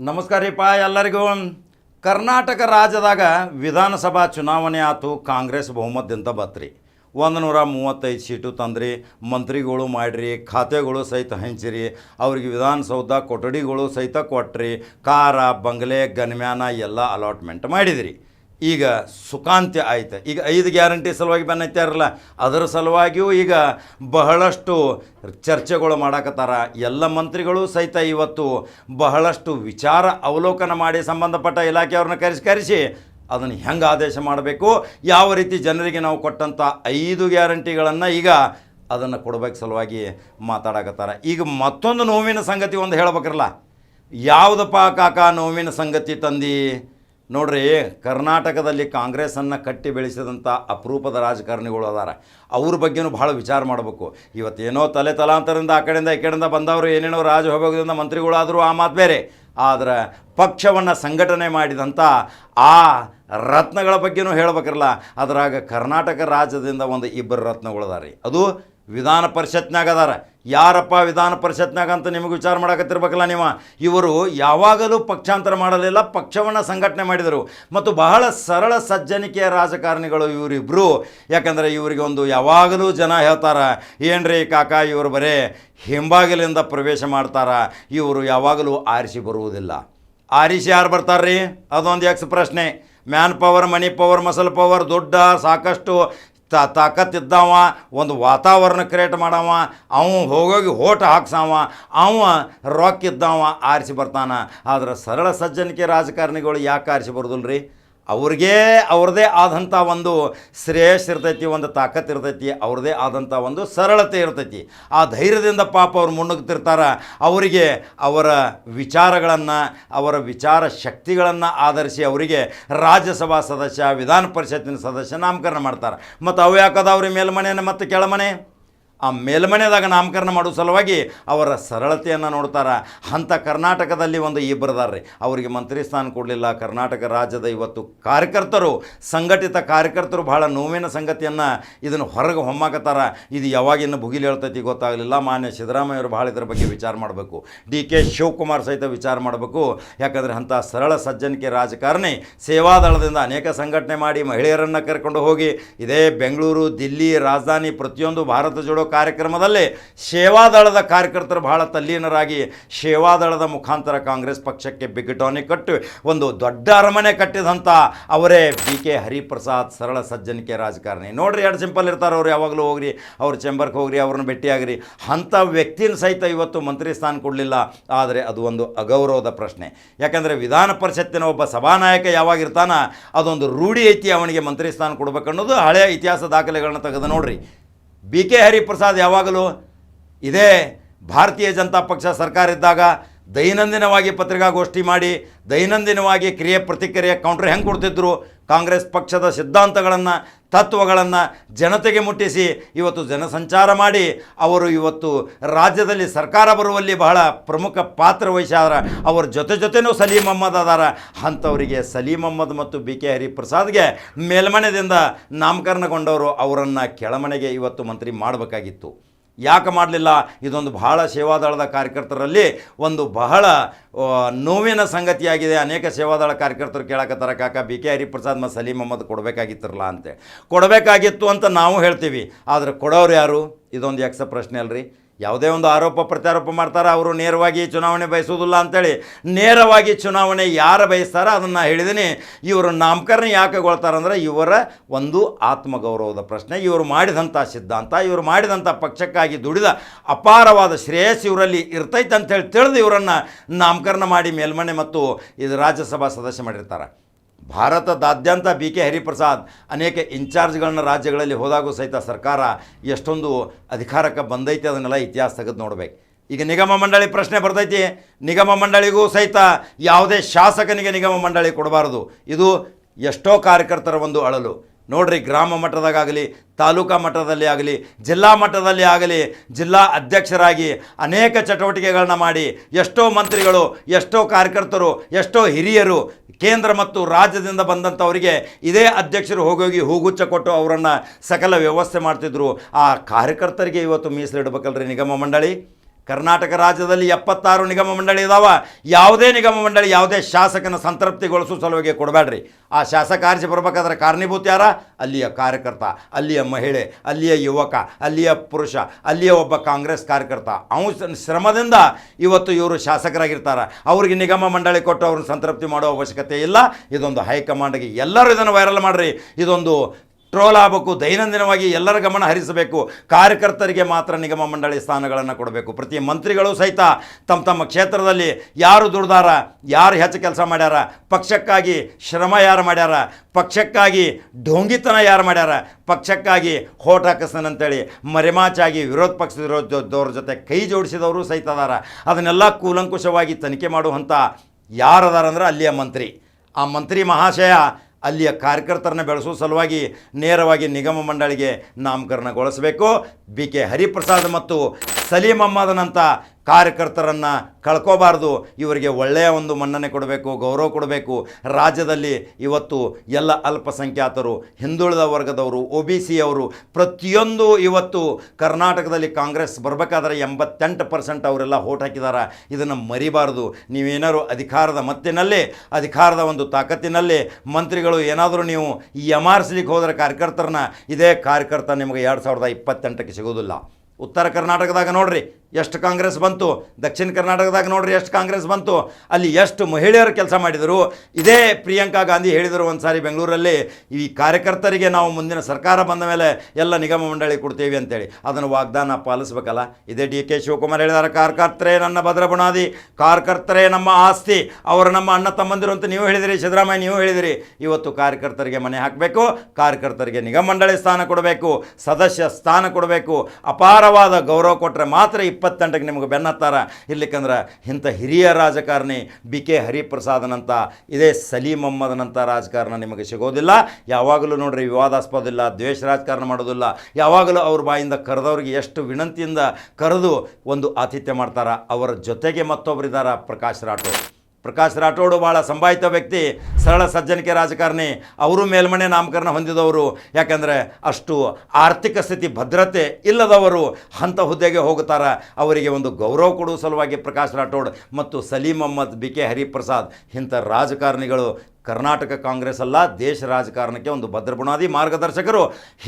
ನಮಸ್ಕಾರ ರೀಪ್ಪ ಎಲ್ಲರಿಗೂ. ಕರ್ನಾಟಕ ರಾಜ್ಯದಾಗ ವಿಧಾನಸಭಾ ಚುನಾವಣೆ ಆತು, ಕಾಂಗ್ರೆಸ್ ಬಹುಮತದಿಂದ ಬತ್ರಿ. ಒಂದು ನೂರ ಮೂವತ್ತೈದು ಸೀಟು ತಂದ್ರಿ, ಮಂತ್ರಿಗಳು ಮಾಡಿರಿ, ಖಾತೆಗಳು ಸಹಿತ ಹಂಚಿರಿ, ಅವ್ರಿಗೆ ವಿಧಾನಸೌಧ ಕೊಠಡಿಗಳು ಸಹಿತ ಕೊಟ್ರಿ ಕಾರ ಬಂಗ್ಲೆ, ಗನ್ಮ್ಯಾನ ಎಲ್ಲ ಅಲಾಟ್ಮೆಂಟ್ ಮಾಡಿದಿರಿ. ಈಗ ಸುಖಾಂತ್ಯ ಆಯಿತು. ಈಗ ಐದು ಗ್ಯಾರಂಟಿ ಸಲುವಾಗಿ ಬೆನ್ನತ್ತಾರಲ್ಲ ಅದರ ಸಲುವಾಗಿಯೂ ಈಗ ಬಹಳಷ್ಟು ಚರ್ಚೆಗಳು ಮಾಡಾಕತ್ತಾರ. ಎಲ್ಲ ಮಂತ್ರಿಗಳು ಸಹಿತ ಇವತ್ತು ಬಹಳಷ್ಟು ವಿಚಾರ ಅವಲೋಕನ ಮಾಡಿ ಸಂಬಂಧಪಟ್ಟ ಇಲಾಖೆಯವ್ರನ್ನ ಕರೆಸಿ ಕರೆಸಿ ಅದನ್ನು ಹೆಂಗೆ ಆದೇಶ ಮಾಡಬೇಕು, ಯಾವ ರೀತಿ ಜನರಿಗೆ ನಾವು ಕೊಟ್ಟಂಥ ಐದು ಗ್ಯಾರಂಟಿಗಳನ್ನು ಈಗ ಅದನ್ನು ಕೊಡಬೇಕು ಸಲುವಾಗಿ ಮಾತಾಡಕತ್ತಾರ. ಈಗ ಮತ್ತೊಂದು ನೋವಿನ ಸಂಗತಿ ಒಂದು ಹೇಳ್ಬೇಕ್ರಲ್ಲ. ಯಾವುದಪ್ಪ ಕಾಕ ನೋವಿನ ಸಂಗತಿ ತಂದು? ನೋಡ್ರಿ, ಕರ್ನಾಟಕದಲ್ಲಿ ಕಾಂಗ್ರೆಸ್ಸನ್ನು ಕಟ್ಟಿ ಬೆಳೆಸಿದಂಥ ಅಪರೂಪದ ರಾಜಕಾರಣಿಗಳು ಅದಾರ. ಅವ್ರ ಬಗ್ಗೆನೂ ಭಾಳ ವಿಚಾರ ಮಾಡಬೇಕು. ಇವತ್ತೇನೋ ತಲೆ ತಲಾಂತರದಿಂದ ಆ ಕಡೆಯಿಂದ ಈ ಕಡೆಯಿಂದ ಬಂದವರು ಏನೇನೋ ರಾಜಭೋಗದಿಂದ ಮಂತ್ರಿಗಳಾದರೂ ಆ ಮಾತು ಬೇರೆ. ಆದರೆ ಪಕ್ಷವನ್ನು ಸಂಘಟನೆ ಮಾಡಿದಂಥ ಆ ರತ್ನಗಳ ಬಗ್ಗೆನೂ ಹೇಳ್ಬೇಕಿರಲ್ಲ. ಅದ್ರಾಗ ಕರ್ನಾಟಕ ರಾಜ್ಯದಿಂದ ಒಂದು ಇಬ್ಬರು ರತ್ನಗಳದಾರಿ ಅದು ವಿಧಾನ ಪರಿಷತ್ನಾಗ ಅದಾರ. ಯಾರಪ್ಪ ವಿಧಾನ ಪರಿಷತ್ನಾಗ ಅಂತ ನಿಮಗೆ ವಿಚಾರ ಮಾಡಕತ್ತಿರ್ಬೇಕಲ್ಲ ನೀವು? ಇವರು ಯಾವಾಗಲೂ ಪಕ್ಷಾಂತರ ಮಾಡಲಿಲ್ಲ, ಪಕ್ಷವನ್ನು ಸಂಘಟನೆ ಮಾಡಿದರು. ಮತ್ತು ಬಹಳ ಸರಳ ಸಜ್ಜನಿಕೆಯ ರಾಜಕಾರಣಿಗಳು ಇವರಿಬ್ಬರು ಯಾಕಂದರೆ ಇವರಿಗೆ ಒಂದು ಯಾವಾಗಲೂ ಜನ ಹೇಳ್ತಾರ, ಏನ್ರಿ ಕಾಕ, ಇವರು ಬರೇ ಹಿಂಬಾಗಿಲಿಂದ ಪ್ರವೇಶ ಮಾಡ್ತಾರೆ, ಇವರು ಯಾವಾಗಲೂ ಆರಿಸಿ ಬರುವುದಿಲ್ಲ. ಆರಿಸಿ ಯಾರು ಬರ್ತಾರ್ರಿ? ಅದೊಂದು ಎಕ್ಸ್ ಪ್ರಶ್ನೆ. Man power, money power, muscle power, ದೊಡ್ಡ ಸಾಕಷ್ಟು ತ ತಾಕತ್ತಿದ್ದವ ಒಂದು ವಾತಾವರಣ ಕ್ರಿಯೇಟ್ ಮಾಡವ, ಅವ ಹೋಗೋಗಿ ಓಟ ಹಾಕ್ಸವ, ಅವ ರೊಕ್ಕ ಇದ್ದವ, ಆರಿಸಿ ಬರ್ತಾನ. ಆದ್ರೆ ಸರಳ ಸಜ್ಜನಿಕೆ ರಾಜಕಾರಣಿಗಳು ಯಾಕೆ ಆರಿಸಿ ಬರೋದಿಲ್ಲ ರೀ ಅವ್ರಿಗೆ ಅವ್ರದ್ದೇ ಆದಂಥ ಒಂದು ಶ್ರೇಯಸ್ ಇರ್ತೈತಿ, ಒಂದು ತಾಕತ್ತು ಇರ್ತೈತಿ, ಅವ್ರದೇ ಆದಂಥ ಒಂದು ಸರಳತೆ ಇರ್ತೈತಿ. ಆ ಧೈರ್ಯದಿಂದ ಪಾಪ ಅವ್ರು ಮುನ್ನುಗ್ತಿರ್ತಾರ ಅವರಿಗೆ ಅವರ ವಿಚಾರಗಳನ್ನು, ಅವರ ವಿಚಾರ ಶಕ್ತಿಗಳನ್ನು ಆಧರಿಸಿ ಅವರಿಗೆ ರಾಜ್ಯಸಭಾ ಸದಸ್ಯ, ವಿಧಾನ ಪರಿಷತ್ತಿನ ಸದಸ್ಯ ನಾಮಕರಣ ಮಾಡ್ತಾರೆ. ಮತ್ತು ಅವು ಯಾಕದವ್ರಿ ಮೇಲ್ಮನೆಯನ್ನು ಮತ್ತು ಕೆಳಮನೆ? ಆ ಮೇಲ್ಮನೆದಾಗ ನಾಮಕರಣ ಮಾಡೋ ಸಲುವಾಗಿ ಅವರ ಸರಳತೆಯನ್ನು ನೋಡ್ತಾರೆ. ಅಂಥ ಕರ್ನಾಟಕದಲ್ಲಿ ಒಂದು ಇಬ್ಬರದಾರ್ರಿ ಅವರಿಗೆ ಮಂತ್ರಿ ಸ್ಥಾನ ಕೊಡಲಿಲ್ಲ. ಕರ್ನಾಟಕ ರಾಜ್ಯದ ಇವತ್ತು ಕಾರ್ಯಕರ್ತರು, ಸಂಘಟಿತ ಕಾರ್ಯಕರ್ತರು ಬಹಳ ನೋವಿನ ಸಂಗತಿಯನ್ನು ಇದನ್ನು ಹೊರಗೆ ಹೊಮ್ಮಾಕತ್ತಾರ. ಇದು ಯಾವಾಗಿನ್ನು ಭುಗಿಲಿ ಹೇಳ್ತೈತಿ ಗೊತ್ತಾಗಲಿಲ್ಲ. ಮಾನ್ಯ ಸಿದ್ದರಾಮಯ್ಯವರು ಭಾಳ ಇದ್ರ ಬಗ್ಗೆ ವಿಚಾರ ಮಾಡಬೇಕು. ಡಿ ಕೆ ಶಿವಕುಮಾರ್ ಸಹಿತ ವಿಚಾರ ಮಾಡಬೇಕು. ಯಾಕಂದರೆ ಅಂಥ ಸರಳ ಸಜ್ಜನಿಕೆ ರಾಜಕಾರಣಿ ಸೇವಾದಳದಿಂದ ಅನೇಕ ಸಂಘಟನೆ ಮಾಡಿ ಮಹಿಳೆಯರನ್ನು ಕರ್ಕೊಂಡು ಹೋಗಿ, ಇದೇ ಬೆಂಗಳೂರು, ದಿಲ್ಲಿ, ರಾಜಧಾನಿ ಪ್ರತಿಯೊಂದು ಭಾರತ ಜೋಡೋ ಕಾರ್ಯಕ್ರಮದಲ್ಲಿ ಸೇವಾದಳದ ಕಾರ್ಯಕರ್ತರು ಬಹಳ ತಲ್ಲೀನರಾಗಿ ಸೇವಾದಳದ ಮುಖಾಂತರ ಕಾಂಗ್ರೆಸ್ ಪಕ್ಷಕ್ಕೆ ಬಿಗ್ಟಾನಿ ಕಟ್ಟು ಒಂದು ದೊಡ್ಡ ಅರಮನೆ ಕಟ್ಟಿದಂಥ ಅವರೇ ಬಿ ಕೆ ಹರಿಪ್ರಸಾದ್ ಸರಳ ಸಜ್ಜನಿಕೆ ರಾಜಕಾರಣಿ. ನೋಡ್ರಿ ಎರಡು ಸಿಂಪಲ್ ಇರ್ತಾರೆ ಅವ್ರು, ಯಾವಾಗಲೂ ಹೋಗ್ರಿ, ಅವ್ರ ಚೆಂಬರ್ಗೆ ಹೋಗ್ರಿ, ಅವ್ರನ್ನ ಭೇಟಿಯಾಗ್ರಿ. ಅಂಥ ವ್ಯಕ್ತಿನ ಸಹಿತ ಇವತ್ತು ಮಂತ್ರಿ ಸ್ಥಾನ ಕೊಡಲಿಲ್ಲ. ಆದರೆ ಅದು ಒಂದು ಅಗೌರವದ ಪ್ರಶ್ನೆ. ಯಾಕಂದರೆ ವಿಧಾನ ಪರಿಷತ್ತಿನ ಒಬ್ಬ ಸಭಾನಾಯಕ ಯಾವಾಗಿರ್ತಾನ, ಅದೊಂದು ರೂಢಿ ಐತಿ ಅವನಿಗೆ ಮಂತ್ರಿ ಸ್ಥಾನ ಕೊಡಬೇಕನ್ನೋದು ಹಳೆಯ ಇತಿಹಾಸ ದಾಖಲೆಗಳನ್ನ ತೆಗೆದು ನೋಡ್ರಿ. ಬಿ ಕೆ ಹರಿಪ್ರಸಾದ್ ಯಾವಾಗಲೂ ಇದೇ ಭಾರತೀಯ ಜನತಾ ಪಕ್ಷ ಸರ್ಕಾರ ಇದ್ದಾಗ ದೈನಂದಿನವಾಗಿ ಪತ್ರಿಕಾಗೋಷ್ಠಿ ಮಾಡಿ, ದೈನಂದಿನವಾಗಿ ಕ್ರಿಯೆ ಪ್ರತಿಕ್ರಿಯೆ ಕೌಂಟ್ರ್ ಹೆಂಗೆ ಕೊಡ್ತಿದ್ರು? ಕಾಂಗ್ರೆಸ್ ಪಕ್ಷದ ಸಿದ್ಧಾಂತಗಳನ್ನು, ತತ್ವಗಳನ್ನು ಜನತೆಗೆ ಮುಟ್ಟಿಸಿ ಇವತ್ತು ಜನಸಂಚಾರ ಮಾಡಿ, ಅವರು ಇವತ್ತು ರಾಜ್ಯದಲ್ಲಿ ಸರ್ಕಾರ ಬರುವಲ್ಲಿ ಬಹಳ ಪ್ರಮುಖ ಪಾತ್ರ ವಹಿಸ್ಯಾರ. ಅವ್ರ ಜೊತೆ ಜೊತೆನೂ ಸಲೀಂ ಅಹಮ್ಮದ್ ಅದಾರ. ಅಂಥವರಿಗೆ ಸಲೀಂ ಅಹಮ್ಮದ್ ಮತ್ತು ಬಿ ಕೆ ಹರಿಪ್ರಸಾದ್ಗೆ ಮೇಲ್ಮನೆದಿಂದ ನಾಮಕರಣಗೊಂಡವರು ಅವರನ್ನು ಕೆಳಮನೆಗೆ ಇವತ್ತು ಮಂತ್ರಿ ಮಾಡಬೇಕಾಗಿತ್ತು. ಯಾಕೆ ಮಾಡಲಿಲ್ಲ? ಇದೊಂದು ಬಹಳ ಸೇವಾದಳದ ಕಾರ್ಯಕರ್ತರಲ್ಲಿ ಒಂದು ಬಹಳ ನೋವಿನ ಸಂಗತಿಯಾಗಿದೆ. ಅನೇಕ ಸೇವಾದಳ ಕಾರ್ಯಕರ್ತರು ಕೇಳಕತ್ತಾರ, ಕಾಕ, ಬಿ. ಕೆ. ಹರಿಪ್ರಸಾದ್ ಮತ್ತು ಸಲೀಂ ಮೊಹಮ್ಮದ್ ಕೊಡಬೇಕಾಗಿತ್ತಿರಲ್ಲ ಅಂತೆ. ಕೊಡಬೇಕಾಗಿತ್ತು ಅಂತ ನಾವು ಹೇಳ್ತೀವಿ. ಆದರೆ ಕೊಡೋರು ಯಾರು? ಇದೊಂದು ಯಕ್ಷ ಪ್ರಶ್ನೆ ಅಲ್ರಿ. ಯಾವುದೇ ಒಂದು ಆರೋಪ ಪ್ರತ್ಯಾರೋಪ ಮಾಡ್ತಾರೆ ಅವರು ನೇರವಾಗಿ ಚುನಾವಣೆ ಬಯಸೋದಿಲ್ಲ ಅಂತೇಳಿ ನೇರವಾಗಿ ಚುನಾವಣೆ ಯಾರು ಬಯಸ್ತಾರ ಅದನ್ನು ಹೇಳಿದ್ದೀನಿ. ಇವರು ನಾಮಕರಣ ಯಾಕೆ ಗೊಳ್ತಾರಂದ್ರೆ ಇವರ ಒಂದು ಆತ್ಮಗೌರವದ ಪ್ರಶ್ನೆ. ಇವರು ಮಾಡಿದಂಥ ಸಿದ್ಧಾಂತ, ಇವರು ಮಾಡಿದಂಥ ಪಕ್ಷಕ್ಕಾಗಿ ದುಡಿದ ಅಪಾರವಾದ ಶ್ರೇಯಸ್ ಇವರಲ್ಲಿ ಇರ್ತೈತೆ ಅಂತೇಳಿ ತಿಳಿದು ಇವರನ್ನು ನಾಮಕರಣ ಮಾಡಿ ಮೇಲ್ಮನೆ ಮತ್ತು ಇದು ರಾಜ್ಯಸಭಾ ಸದಸ್ಯ ಮಾಡಿರ್ತಾರೆ. ಭಾರತದಾದ್ಯಂತ ಬಿ ಕೆ ಹರಿಪ್ರಸಾದ್ ಅನೇಕ ಇನ್ಚಾರ್ಜ್ಗಳನ್ನ ರಾಜ್ಯಗಳಲ್ಲಿ ಹೋದಾಗೂ ಸಹಿತ ಸರ್ಕಾರ ಎಷ್ಟೊಂದು ಅಧಿಕಾರಕ್ಕೆ ಬಂದೈತೆ ಅದನ್ನೆಲ್ಲ ಇತಿಹಾಸ ತೆಗೆದು ನೋಡಬೇಕು. ಈಗ ನಿಗಮ ಮಂಡಳಿ ಪ್ರಶ್ನೆ ಬರ್ತೈತಿ. ನಿಗಮ ಮಂಡಳಿಗೂ ಸಹಿತ ಯಾವುದೇ ಶಾಸಕನಿಗೆ ನಿಗಮ ಮಂಡಳಿ ಕೊಡಬಾರದು. ಇದು ಎಷ್ಟೋ ಕಾರ್ಯಕರ್ತರ ಒಂದು ಅಳಲು. ನೋಡ್ರಿ ಗ್ರಾಮ ಮಟ್ಟದಾಗಲಿ ತಾಲೂಕಾ ಮಟ್ಟದಲ್ಲಿ ಆಗಲಿ, ಜಿಲ್ಲಾ ಮಟ್ಟದಲ್ಲಿ ಆಗಲಿ, ಜಿಲ್ಲಾ ಅಧ್ಯಕ್ಷರಾಗಿ ಅನೇಕ ಚಟುವಟಿಕೆಗಳನ್ನ ಮಾಡಿ ಎಷ್ಟೋ ಮಂತ್ರಿಗಳು, ಎಷ್ಟೋ ಕಾರ್ಯಕರ್ತರು, ಎಷ್ಟೋ ಹಿರಿಯರು, ಕೇಂದ್ರ ಮತ್ತು ರಾಜ್ಯದಿಂದ ಬಂದಂಥವರಿಗೆ ಇದೇ ಅಧ್ಯಕ್ಷರು ಹೋಗೋಗಿ ಹೂಗುಚ್ಚ ಕೊಟ್ಟು ಅವರನ್ನು ಸಕಲ ವ್ಯವಸ್ಥೆ ಮಾಡ್ತಿದ್ರು. ಆ ಕಾರ್ಯಕರ್ತರಿಗೆ ಇವತ್ತು ಮೀಸಲಿಡ್ಬೇಕಲ್ರಿ ನಿಗಮ ಮಂಡಳಿ. ಕರ್ನಾಟಕ ರಾಜ್ಯದಲ್ಲಿ ಎಪ್ಪತ್ತಾರು ನಿಗಮ ಮಂಡಳಿ ಇದಾವೆ. ಯಾವುದೇ ನಿಗಮ ಮಂಡಳಿ, ಯಾವುದೇ ಶಾಸಕನ ಸಂತೃಪ್ತಿಗೊಳಿಸೋ ಸಲುವಾಗಿ ಕೊಡಬೇಡ್ರಿ. ಆ ಶಾಸಕ ಆರಿಸಿ ಬರ್ಬೇಕಾದ್ರೆ ಕಾರಣೀಭೂತ ಯಾರ? ಅಲ್ಲಿಯ ಕಾರ್ಯಕರ್ತ, ಅಲ್ಲಿಯ ಮಹಿಳೆ, ಅಲ್ಲಿಯ ಯುವಕ, ಅಲ್ಲಿಯ ಪುರುಷ, ಅಲ್ಲಿಯ ಒಬ್ಬ ಕಾಂಗ್ರೆಸ್ ಕಾರ್ಯಕರ್ತ. ಅವನ ಶ್ರಮದಿಂದ ಇವತ್ತು ಇವರು ಶಾಸಕರಾಗಿರ್ತಾರೆ. ಅವ್ರಿಗೆ ನಿಗಮ ಮಂಡಳಿ ಕೊಟ್ಟು ಅವ್ರನ್ನ ಸಂತೃಪ್ತಿ ಮಾಡೋ ಅವಶ್ಯಕತೆ ಇಲ್ಲ. ಇದೊಂದು ಹೈಕಮಾಂಡ್ಗೆ ಎಲ್ಲರೂ ಇದನ್ನು ವೈರಲ್ ಮಾಡಿರಿ. ಇದೊಂದು ಟ್ರೋಲ್ ಆಗಬೇಕು, ದೈನಂದಿನವಾಗಿ ಎಲ್ಲರ ಗಮನ ಹರಿಸಬೇಕು, ಕಾರ್ಯಕರ್ತರಿಗೆ ಮಾತ್ರ ನಿಗಮ ಮಂಡಳಿ ಸ್ಥಾನಗಳನ್ನು ಕೊಡಬೇಕು. ಪ್ರತಿ ಮಂತ್ರಿಗಳು ಸಹಿತ ತಮ್ಮ ತಮ್ಮ ಕ್ಷೇತ್ರದಲ್ಲಿ ಯಾರು ದುಡ್ದಾರ, ಯಾರು ಹೆಚ್ಚು ಕೆಲಸ ಮಾಡ್ಯಾರ, ಪಕ್ಷಕ್ಕಾಗಿ ಶ್ರಮ ಯಾರು ಮಾಡ್ಯಾರ, ಪಕ್ಷಕ್ಕಾಗಿ ಢೋಂಗಿತನ ಯಾರು ಮಾಡ್ಯಾರ, ಪಕ್ಷಕ್ಕಾಗಿ ಹೋಟ್ ಹಾಕಿಸ್ತಾನಂತೇಳಿ ಮರೆಮಾಚಾಗಿ ವಿರೋಧ ಪಕ್ಷದವ್ರ ಜೊತೆ ಕೈ ಜೋಡಿಸಿದವರು ಸಹಿತ ಅದಾರ. ಅದನ್ನೆಲ್ಲ ಕೂಲಂಕುಷವಾಗಿ ತನಿಖೆ ಮಾಡುವಂಥ ಯಾರದಾರಂದ್ರೆ ಅಲ್ಲಿಯ ಮಂತ್ರಿ. ಆ ಮಂತ್ರಿ ಮಹಾಶಯ ಅಲ್ಲಿಯ ಕಾರ್ಯಕರ್ತರನ್ನ ಬೆಳೆಸೋ ಸಲುವಾಗಿ ನೇರವಾಗಿ ನಿಗಮ ಮಂಡಳಿಗೆ ನಾಮಕರಣಗೊಳಿಸಬೇಕು. ಬಿ ಕೆ ಹರಿಪ್ರಸಾದ್ ಮತ್ತು ಸಲೀಂ ಅಹಮ್ಮದನಂಥ ಕಾರ್ಯಕರ್ತರನ್ನು ಕಳ್ಕೋಬಾರ್ದು. ಇವರಿಗೆ ಒಳ್ಳೆಯ ಒಂದು ಮನ್ನಣೆ ಕೊಡಬೇಕು, ಗೌರವ ಕೊಡಬೇಕು. ರಾಜ್ಯದಲ್ಲಿ ಇವತ್ತು ಎಲ್ಲ ಅಲ್ಪಸಂಖ್ಯಾತರು, ಹಿಂದುಳಿದ ವರ್ಗದವರು, ಒ ಬಿ ಸಿಯವರು ಪ್ರತಿಯೊಂದು ಇವತ್ತು ಕರ್ನಾಟಕದಲ್ಲಿ ಕಾಂಗ್ರೆಸ್ ಬರಬೇಕಾದ್ರೆ ಎಂಬತ್ತೆಂಟು ಪರ್ಸೆಂಟ್ ಅವರೆಲ್ಲ ಓಟ್ ಹಾಕಿದ್ದಾರೆ ಇದನ್ನು ಮರಿಬಾರ್ದು. ನೀವೇನಾದ್ರು ಅಧಿಕಾರದ ಮತ್ತಿನಲ್ಲಿ, ಅಧಿಕಾರದ ಒಂದು ತಾಕತ್ತಿನಲ್ಲಿ ಮಂತ್ರಿಗಳು ಏನಾದರೂ ನೀವು ಯಮಾರಿಸ್ಲಿಕ್ಕೆ ಹೋದರೆ ಕಾರ್ಯಕರ್ತರನ್ನ, ಇದೇ ಕಾರ್ಯಕರ್ತ ನಿಮಗೆ ಎರಡು ಸಾವಿರದ ಇಪ್ಪತ್ತೆಂಟಕ್ಕೆ ಸಿಗೋದಿಲ್ಲ. ಉತ್ತರ ಕರ್ನಾಟಕದಾಗ ನೋಡ್ರಿ ಎಷ್ಟು ಕಾಂಗ್ರೆಸ್ ಬಂತು? ದಕ್ಷಿಣ ಕರ್ನಾಟಕದಾಗ ನೋಡ್ರಿ ಎಷ್ಟು ಕಾಂಗ್ರೆಸ್ ಬಂತು? ಅಲ್ಲಿ ಎಷ್ಟು ಮಹಿಳೆಯರು ಕೆಲಸ ಮಾಡಿದರು? ಇದೇ ಪ್ರಿಯಾಂಕಾ ಗಾಂಧಿ ಹೇಳಿದರು ಒಂದು ಸಾರಿ ಬೆಂಗಳೂರಲ್ಲಿ, ಈ ಕಾರ್ಯಕರ್ತರಿಗೆ ನಾವು ಮುಂದಿನ ಸರ್ಕಾರ ಬಂದ ಮೇಲೆ ಎಲ್ಲ ನಿಗಮ ಮಂಡಳಿ ಕೊಡ್ತೀವಿ ಅಂತೇಳಿ. ಅದನ್ನು ವಾಗ್ದಾನ ಪಾಲಿಸ್ಬೇಕಲ್ಲ? ಇದೇ ಡಿ ಕೆ ಶಿವಕುಮಾರ್ ಹೇಳಿದಾರೆ, ಕಾರ್ಕರ್ತರೇ ನನ್ನ ಭದ್ರ ಬುನಾದಿ, ಕಾರ್ಕರ್ತರೇ ನಮ್ಮ ಆಸ್ತಿ, ಅವರು ನಮ್ಮ ಅಣ್ಣ ತಮ್ಮಂದಿರು ಅಂತ ನೀವು ಹೇಳಿದಿರಿ, ಸಿದ್ದರಾಮಯ್ಯ ನೀವು ಹೇಳಿದಿರಿ. ಇವತ್ತು ಕಾರ್ಯಕರ್ತರಿಗೆ ಮನೆ ಹಾಕಬೇಕು ಕಾರ್ಯಕರ್ತರಿಗೆ ನಿಗಮ ಮಂಡಳಿ ಸ್ಥಾನ ಕೊಡಬೇಕು, ಸದಸ್ಯ ಸ್ಥಾನ ಕೊಡಬೇಕು. ಅಪಾರವಾದ ಗೌರವ ಕೊಟ್ಟರೆ ಮಾತ್ರ ಇಪ್ಪತ್ತೆಂಟಕ್ಕೆ ನಿಮಗೆ ಬೆನ್ನತ್ತಾರ ಇರ್ಲಿಕ್ಕಂದ್ರೆ ಇಂಥ ಹಿರಿಯ ರಾಜಕಾರಣಿ ಬಿ ಕೆ ಹರಿಪ್ರಸಾದನಂತ ಇದೇ ಸಲೀಂ ರಾಜಕಾರಣ ನಿಮಗೆ ಸಿಗೋದಿಲ್ಲ. ಯಾವಾಗಲೂ ನೋಡ್ರಿ ವಿವಾದಾಸ್ಪದ ಇಲ್ಲ ದ್ವೇಷ ರಾಜಕಾರಣ ಮಾಡೋದಿಲ್ಲ. ಯಾವಾಗಲೂ ಅವ್ರ ಬಾಯಿಂದ ಕರೆದವ್ರಿಗೆ ಎಷ್ಟು ವಿನಂತಿಯಿಂದ ಕರೆದು ಒಂದು ಆತಿಥ್ಯ ಮಾಡ್ತಾರೆ. ಅವರ ಜೊತೆಗೆ ಮತ್ತೊಬ್ಬರಿದ್ದಾರೆ ಪ್ರಕಾಶ್ ರಾಠೋಡ್. ಪ್ರಕಾಶ್ ರಾಠೋಡು ಭಾಳ ಸಂಭಾಯಿತ ವ್ಯಕ್ತಿ, ಸರಳ ಸಜ್ಜನಿಕೆ ರಾಜಕಾರಣಿ, ಅವರು ಮೇಲ್ಮನೆ ನಾಮಕರಣ ಹೊಂದಿದವರು. ಯಾಕಂದರೆ ಅಷ್ಟು ಆರ್ಥಿಕ ಸ್ಥಿತಿ, ಭದ್ರತೆ ಇಲ್ಲದವರು ಅಂಥ ಹುದ್ದೆಗೆ ಹೋಗುತ್ತಾರೆ. ಅವರಿಗೆ ಒಂದು ಗೌರವ ಕೊಡುವ ಸಲುವಾಗಿ ಪ್ರಕಾಶ್ ರಾಠೋಡ್ ಮತ್ತು ಸಲೀಂ ಅಹಮ್ಮದ್ ಬಿ ಕೆ ಹರಿಪ್ರಸಾದ್, ಇಂಥ ರಾಜಕಾರಣಿಗಳು ಕರ್ನಾಟಕ ಕಾಂಗ್ರೆಸ್ ಅಲ್ಲ, ದೇಶ ರಾಜಕಾರಣಕ್ಕೆ ಒಂದು ಭದ್ರ ಬುನಾದಿ ಮಾರ್ಗದರ್ಶಕರು.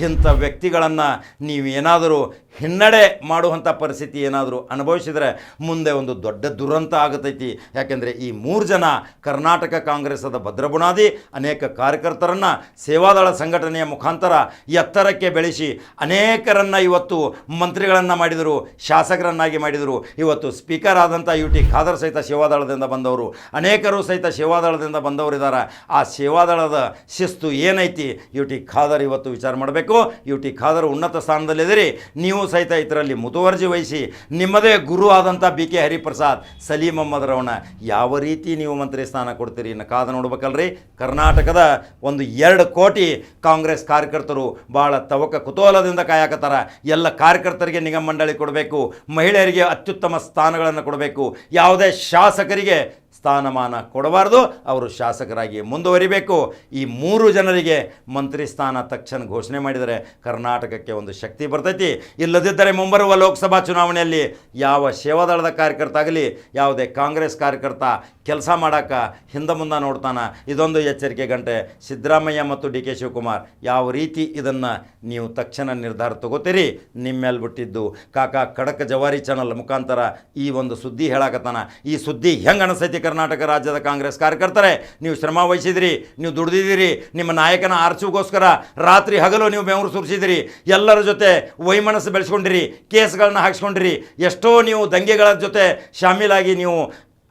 ಇಂಥ ವ್ಯಕ್ತಿಗಳನ್ನು ನೀವೇನಾದರೂ ಹಿನ್ನಡೆ ಮಾಡುವಂಥ ಪರಿಸ್ಥಿತಿ ಏನಾದರೂ ಅನುಭವಿಸಿದರೆ ಮುಂದೆ ಒಂದು ದೊಡ್ಡ ದುರಂತ ಆಗತೈತಿ. ಯಾಕೆಂದರೆ ಈ ಮೂರು ಜನ ಕರ್ನಾಟಕ ಕಾಂಗ್ರೆಸದ ಭದ್ರ ಬುನಾದಿ ಅನೇಕ ಕಾರ್ಯಕರ್ತರನ್ನು ಸೇವಾದಳ ಸಂಘಟನೆಯ ಮುಖಾಂತರ ಎತ್ತರಕ್ಕೆ ಬೆಳೆಸಿ ಅನೇಕರನ್ನು ಇವತ್ತು ಮಂತ್ರಿಗಳನ್ನು ಮಾಡಿದರು, ಶಾಸಕರನ್ನಾಗಿ ಮಾಡಿದರು. ಇವತ್ತು ಸ್ಪೀಕರ್ ಆದಂಥ ಯು ಟಿ ಖಾದರ್ ಸಹಿತ ಸೇವಾದಳದಿಂದ ಬಂದವರು, ಅನೇಕರು ಸಹಿತ ಸೇವಾದಳದಿಂದ ಬಂದವರಿದ್ದಾರೆ. ಆ ಸೇವಾದಳದ ಶಿಸ್ತು ಏನೈತಿ? ಯು ಟಿ ಖಾದರ್ ಇವತ್ತು ವಿಚಾರ ಮಾಡಬೇಕು. ಯು ಟಿ ಖಾದರ್ ಉನ್ನತ ಸ್ಥಾನದಲ್ಲಿದ್ದೀರಿ. ನೀವು ಸಹಿತ ಇದರಲ್ಲಿ ಮುತುವರ್ಜಿ ವಹಿಸಿ ನಿಮ್ಮದೇ ಗುರು ಆದಂಥ ಬಿ ಕೆ ಹರಿಪ್ರಸಾದ್, ಸಲೀಂ ಅಹಮ್ಮದ್ ರವಣ ಯಾವ ರೀತಿ ನೀವು ಮಂತ್ರಿ ಸ್ಥಾನ ಕೊಡ್ತೀರಿ ಇನ್ನು ಕಾದ ನೋಡ್ಬೇಕಲ್ರಿ. ಕರ್ನಾಟಕದ ಒಂದು ಎರಡು ಕೋಟಿ ಕಾಂಗ್ರೆಸ್ ಕಾರ್ಯಕರ್ತರು ಭಾಳ ತವಕ ಕುತೂಹಲದಿಂದ ಕಾಯಕತ್ತಾರ. ಎಲ್ಲ ಕಾರ್ಯಕರ್ತರಿಗೆ ನಿಗಮ ಮಂಡಳಿ ಕೊಡಬೇಕು. ಮಹಿಳೆಯರಿಗೆ ಅತ್ಯುತ್ತಮ ಸ್ಥಾನಗಳನ್ನು ಕೊಡಬೇಕು. ಯಾವುದೇ ಶಾಸಕರಿಗೆ ಸ್ಥಾನಮಾನ ಕೊಡಬಾರ್ದು, ಅವರು ಶಾಸಕರಾಗಿ ಮುಂದುವರಿಬೇಕು. ಈ ಮೂರು ಜನರಿಗೆ ಮಂತ್ರಿ ಸ್ಥಾನ ತಕ್ಷಣ ಘೋಷಣೆ ಮಾಡಿದರೆ ಕರ್ನಾಟಕಕ್ಕೆ ಒಂದು ಶಕ್ತಿ ಬರ್ತೈತಿ. ಇಲ್ಲದಿದ್ದರೆ ಮುಂಬರುವ ಲೋಕಸಭಾ ಚುನಾವಣೆಯಲ್ಲಿ ಯಾವ ಸೇವಾದಳದ ಕಾರ್ಯಕರ್ತ ಆಗಲಿ ಯಾವುದೇ ಕಾಂಗ್ರೆಸ್ ಕಾರ್ಯಕರ್ತ ಕೆಲಸ ಮಾಡೋಕ್ಕೆ ಹಿಂದೆ ಮುಂದೆ ನೋಡ್ತಾನೆ. ಇದೊಂದು ಎಚ್ಚರಿಕೆ ಗಂಟೆ. ಸಿದ್ದರಾಮಯ್ಯ ಮತ್ತು ಡಿ ಕೆ ಶಿವಕುಮಾರ್, ಯಾವ ರೀತಿ ಇದನ್ನು ನೀವು ತಕ್ಷಣ ನಿರ್ಧಾರ ತಗೋತೀರಿ? ನಿಮ್ಮೇಲೆ ಬಿಟ್ಟಿದ್ದು ಕಾಕಾ ಖಡಕ್ ಜವಾರಿ ಚಾನಲ್ ಮುಖಾಂತರ ಈ ಒಂದು ಸುದ್ದಿ ಹೇಳಕತ್ತಾನ. ಈ ಸುದ್ದಿ ಹೆಂಗೆ ಅನಿಸೈತಿ ಕರ್ನಾಟಕ ರಾಜ್ಯದ ಕಾಂಗ್ರೆಸ್ ಕಾರ್ಯಕರ್ತರೆ, ನೀವು ಶ್ರಮ ವಹಿಸಿದಿರಿ, ನೀವು ದುಡ್ದಿದ್ದೀರಿ ನಿಮ್ಮ ನಾಯಕನ ಆರ್ಚಿಗೋಸ್ಕರ ರಾತ್ರಿ ಹಗಲು ನೀವು ಬೆವರು ಸುರಿಸಿದಿರಿ, ಎಲ್ಲರ ಜೊತೆ ವೈಮನಸ್ಸು ಬೆಳೆಸ್ಕೊಂಡಿರಿ, ಕೇಸ್ಗಳನ್ನ ಹಾಕ್ಸ್ಕೊಂಡಿರಿ, ಎಷ್ಟೋ ನೀವು ದಂಗೆಗಳ ಜೊತೆ ಶಾಮೀಲಾಗಿ ನೀವು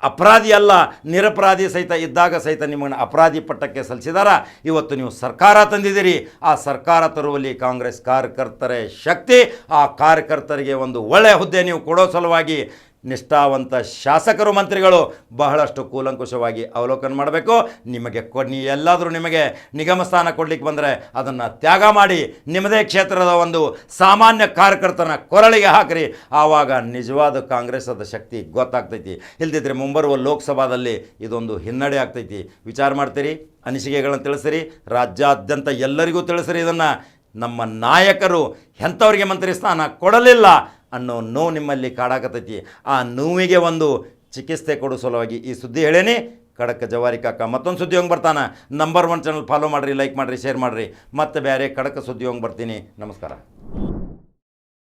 ಅಪರಾಧಿ ಅಲ್ಲ, ನಿರಪರಾಧಿ ಸಹಿತ ಇದ್ದಾಗ ಸಹಿತ ನಿಮ್ಮನ್ನು ಅಪರಾಧಿ ಪಟ್ಟಕ್ಕೆ ಸಲ್ಲಿಸಿದಾರ? ಇವತ್ತು ನೀವು ಸರ್ಕಾರ ತಂದಿದ್ದೀರಿ, ಆ ಸರ್ಕಾರ ತರುವಲ್ಲಿ ಕಾಂಗ್ರೆಸ್ ಕಾರ್ಯಕರ್ತರೇ ಶಕ್ತಿ, ಆ ಕಾರ್ಯಕರ್ತರಿಗೆ ಒಂದು ಒಳ್ಳೆಯ ಹುದ್ದೆ ನೀವು ಕೊಡೋ ಸಲುವಾಗಿ ನಿಷ್ಠಾವಂತ ಶಾಸಕರು ಮಂತ್ರಿಗಳು ಬಹಳಷ್ಟು ಕೂಲಂಕುಷವಾಗಿ ಅವಲೋಕನ ಮಾಡಬೇಕು. ನಿಮಗೆ ಕೊನೆ ಎಲ್ಲಾದರೂ ನಿಮಗೆ ನಿಗಮ ಸ್ಥಾನ ಕೊಡಲಿಕ್ಕೆ ಬಂದರೆ ಅದನ್ನು ತ್ಯಾಗ ಮಾಡಿ ನಿಮ್ಮದೇ ಕ್ಷೇತ್ರದ ಒಂದು ಸಾಮಾನ್ಯ ಕಾರ್ಯಕರ್ತನ ಕೊರಳಿಗೆ ಹಾಕಿರಿ. ಆವಾಗ ನಿಜವಾದ ಕಾಂಗ್ರೆಸದ ಶಕ್ತಿ ಗೊತ್ತಾಗ್ತೈತಿ. ಇಲ್ದಿದ್ರೆ ಮುಂಬರುವ ಲೋಕಸಭಾದಲ್ಲಿ ಇದೊಂದು ಹಿನ್ನಡೆ ಆಗ್ತೈತಿ. ವಿಚಾರ ಮಾಡ್ತೀರಿ, ಅನಿಸಿಕೆಗಳನ್ನು ತಿಳಿಸಿರಿ ರಾಜ್ಯಾದ್ಯಂತ ಎಲ್ಲರಿಗೂ ತಿಳಿಸಿರಿ ಇದನ್ನು. ನಮ್ಮ ನಾಯಕರು ಎಂಥವ್ರಿಗೆ ಮಂತ್ರಿ ಸ್ಥಾನ ಕೊಡಲಿಲ್ಲ. ಅನ್ನೋ ನೋವು ನಿಮ್ಮಲ್ಲಿ ಕಾಡಾಕತ್ತೈತಿ. ಆ ನೋವಿಗೆ ಒಂದು ಚಿಕಿತ್ಸೆ ಕೊಡೋ ಸಲುವಾಗಿ ಈ ಸುದ್ದಿ ಹೇಳೇನಿ. ಖಡಕ್ ಜವಾರಿ ಕಾಕ ಮತ್ತೊಂದು ಸುದ್ದಿ ಹೋಗಿ ಬರ್ತಾನೆ. ನಂಬರ್ ಒನ್ ಚಾನಲ್ ಫಾಲೋ ಮಾಡಿರಿ ಲೈಕ್ ಮಾಡಿರಿ ಶೇರ್ ಮಾಡಿರಿ. ಮತ್ತೆ ಬೇರೆ ಖಡಕ್ ಸುದ್ದಿ ಹೋಗಿ ಬರ್ತೀನಿ. ನಮಸ್ಕಾರ.